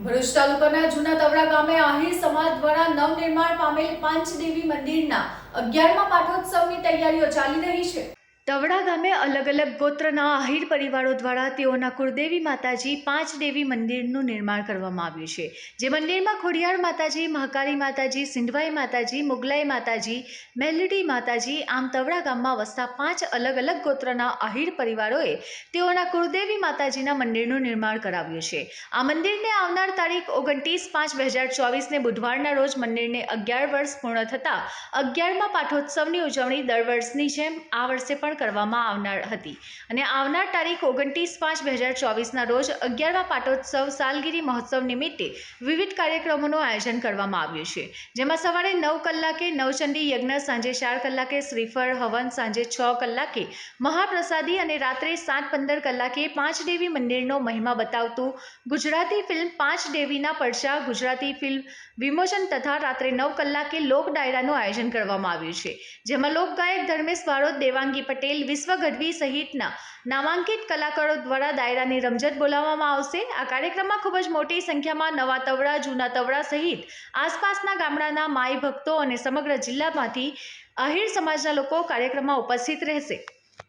ભરૂચ તાલુકાના જૂના તવડા ગામે આહિર સમાજ દ્વારા નવનિર્માણ પામેલ પાંચદેવી મંદિરના અગિયારમા પાઠોત્સવની તૈયારીઓ ચાલી રહી છે. તવડા ગામે અલગ અલગ ગોત્રના આહિર પરિવારો દ્વારા તેઓના કુળદેવી માતાજી પાંચ દેવી મંદિરનું નિર્માણ કરવામાં આવ્યું છે. જે મંદિરમાં ખોડિયાર માતાજી, મહાકાળી માતાજી, સિંધવાઈ માતાજી, મુગલાઈ માતાજી, મેલડી માતાજી આમ તવડા ગામમાં વસતા પાંચ અલગ અલગ ગોત્રના આહિર પરિવારોએ તેઓના કુળદેવી માતાજીના મંદિરનું નિર્માણ કરાવ્યું છે. આ મંદિરને આવનાર તારીખ ઓગણત્રીસ પાંચ બે હજાર ચોવીસને બુધવારના રોજ મંદિરને અગિયાર વર્ષ પૂર્ણ થતાં અગિયારમાં પાઠોત્સવની ઉજવણી દર વર્ષની જેમ આ વર્ષે પણ કરવામાં આવનાર હતી. અને આવનાર તારીખ ઓગણત્રીસ પાંચ બે હજાર ચોવીસના રોજ અગિયારમા પાટોત્સવ સાલગીરી મહોત્સવ નિમિત્તે વિવિધ કાર્યક્રમોનું આયોજન કરવામાં આવ્યું છે. જેમાં સવારે નવ કલાકે નવચંડી યજ્ઞ, સાંજે ચાર કલાકે શ્રીફળ, હવન, સાંજે છ કલાકે મહાપ્રસાદી અને રાત્રે સાત પંદર કલાકે પાંચ દેવી મંદિરનો મહિમા બતાવતું ગુજરાતી ફિલ્મ પાંચ દેવીના પડછા, ગુજરાતી ફિલ્મ વિમોચન તથા રાત્રે નવ કલાકે લોક ડાયરાનું આયોજન કરવામાં આવ્યું છે. જેમાં લોકગાયક ધર્મેશ બારોટ દેવાંગી પટેલ વિશ્વ ગઢવી સહિતના નામાંકિત કલાકારો દ્વારા ડાયરાની રમઝટ બોલાવવામાં આવશે. આ કાર્યક્રમમાં ખૂબ જ મોટી સંખ્યામાં નવા તવડા, જૂના તવડા સહિત આસપાસના ગામડાના માઈ ભક્તો અને સમગ્ર જિલ્લામાંથી આહિર સમાજના લોકો કાર્યક્રમમાં ઉપસ્થિત રહેશે.